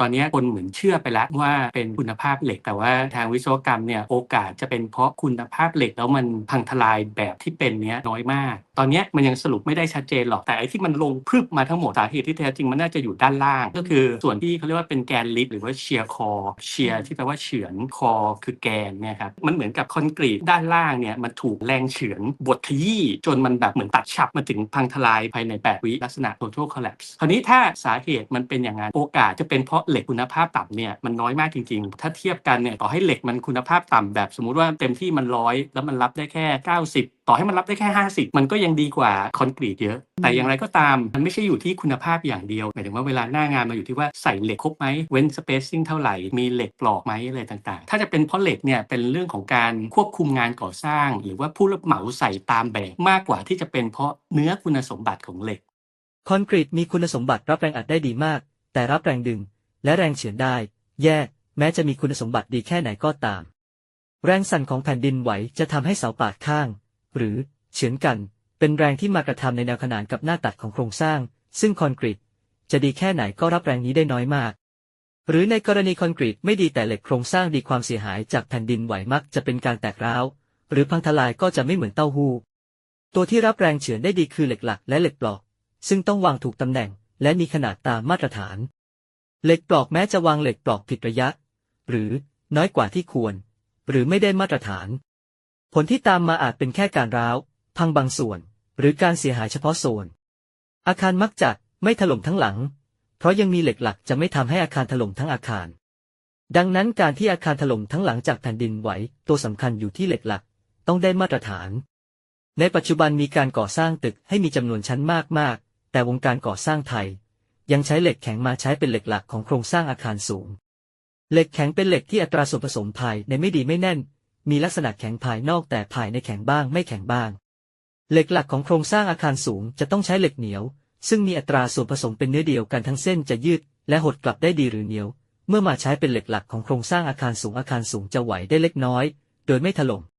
ตอนนี้คนเหมือนเชื่อไปแล้วว่าเป็นคุณภาพเหล็ก แต่ว่าทางวิศวกรรมเนี่ยโอกาสจะเป็นเพราะคุณภาพเหล็กแล้วมันพังทลายแบบที่เป็นเนี้ยน้อยมาก ตอนนี้มันยังสรุปไม่ได้ชัดเจนหรอกแต่ไอ้ที่มันลงพรึบมาทั้งหมดสาเหตุที่แท้จริงมันน่าจะอยู่ด้านล่าง ก็คือส่วนที่เขาเรียกว่าเป็นแกนลิฟหรือว่าเชียร์คอเชียร์ที่แปลว่าเฉือนคอคือแกนเนี่ยครับมันเหมือนกับคอนกรีตด้านล่างเนี่ยมันถูกแรงเฉือนบดขยี้จนมันแบบเหมือนตัดฉับมาถึงพังทลายภายใน 8 วิลักษณะ total collapse คราวนี้ถ้าสาเหตุมันเป็นอย่างนั้นโอกาสจะเป็นเพราะเหล็กคุณภาพต่ำเนี่ยมันน้อยมากจริง ๆ ถ้าเทียบกันเนี่ยต่อให้เหล็กมันคุณภาพต่ำแบบสมมุติว่าเต็มที่มันร้อยแล้วมันรับได้แค่ 90 ต่อให้มันรับได้แค่ 50 มันก็ยังดีกว่าคอนกรีตเยอะ แต่อย่างไรก็ตามมันไม่ใช่อยู่ที่คุณภาพอย่างเดียวหมายถึงว่าเวลาหน้างานมาอยู่ที่ว่าใส่เหล็กครบไหมเว้น spacing เท่าไหร่มีเหล็กปลอกไหมอะไรต่างๆ ถ้าจะเป็นเพราะเหล็กเนี่ยเป็นเรื่องของการควบคุมงานก่อสร้าง หรือว่าผู้รับเหมาใส่ตามแบบมากกว่าที่จะเป็นเพราะเนื้อคุณสมบัติของเหล็ก คอนกรีตมีคุณสมบัติรับแรงอัดได้ดีมาก แต่รับแรงดึง และแรงเฉือนได้ แย่แม้จะมีคุณสมบัติดีแค่ไหนก็ตาม แรงสั่นของแผ่นดินไหวจะทำให้เสาปาดข้าง หรือเฉือนกัน เป็นแรงที่มากระทำในแนวขนานกับหน้าตัดของโครงสร้าง ซึ่งคอนกรีตจะดีแค่ไหนก็รับแรงนี้ได้น้อยมาก หรือในกรณีคอนกรีตไม่ดีแต่เหล็กโครงสร้างดีความเสียหายจากแผ่นดินไหวมักจะเป็นการแตกร้าว หรือพังทลายก็จะไม่เหมือนเต้าหู้ ตัวที่รับแรงเฉือนได้ดีคือเหล็กหลักและเหล็กปลอก ซึ่งต้องวางถูกตำแหน่ง และมีขนาดตามมาตรฐาน เหล็กปลอกแม้จะวางเหล็กปลอกผิดระยะ หรือน้อยกว่าที่ควร หรือไม่ได้มาตรฐาน ผลที่ตามมาอาจเป็นแค่การร้าว พังบางส่วน หรือการเสียหายเฉพาะส่วนอาคารมักจะไม่ถล่มทั้งหลัง เพราะยังมีเหล็กหลักจะไม่ทำให้อาคารถล่มทั้งอาคาร ดังนั้นการที่อาคารถล่มทั้งหลังจากแผ่นดินไหวตัวสำคัญอยู่ที่เหล็กหลัก ต้องได้มาตรฐาน ในปัจจุบันมีการก่อสร้างตึกให้มีจำนวนชั้นมากๆ แต่วงการก่อสร้างไทย ยังใช้เหล็กแข็งมาใช้เป็นเหล็กหลักของโครงสร้างอาคารสูง เหล็กแข็งเป็นเหล็กที่อัตราส่วนผสมภายในไม่ดีไม่แน่น มีลักษณะแข็งภายนอกแต่ภายในแข็งบ้างไม่แข็งบ้าง เหล็กหลักของโครงสร้างอาคารสูงจะต้องใช้เหล็กเหนียว ซึ่งมีอัตราส่วนผสมเป็นเนื้อเดียวกันทั้งเส้นจะยืด และหดกลับได้ดีหรือเหนียว เมื่อมาใช้เป็นเหล็กหลักของโครงสร้างอาคารสูงอาคารสูงจะไหวได้เล็กน้อย โดยไม่ถล่ม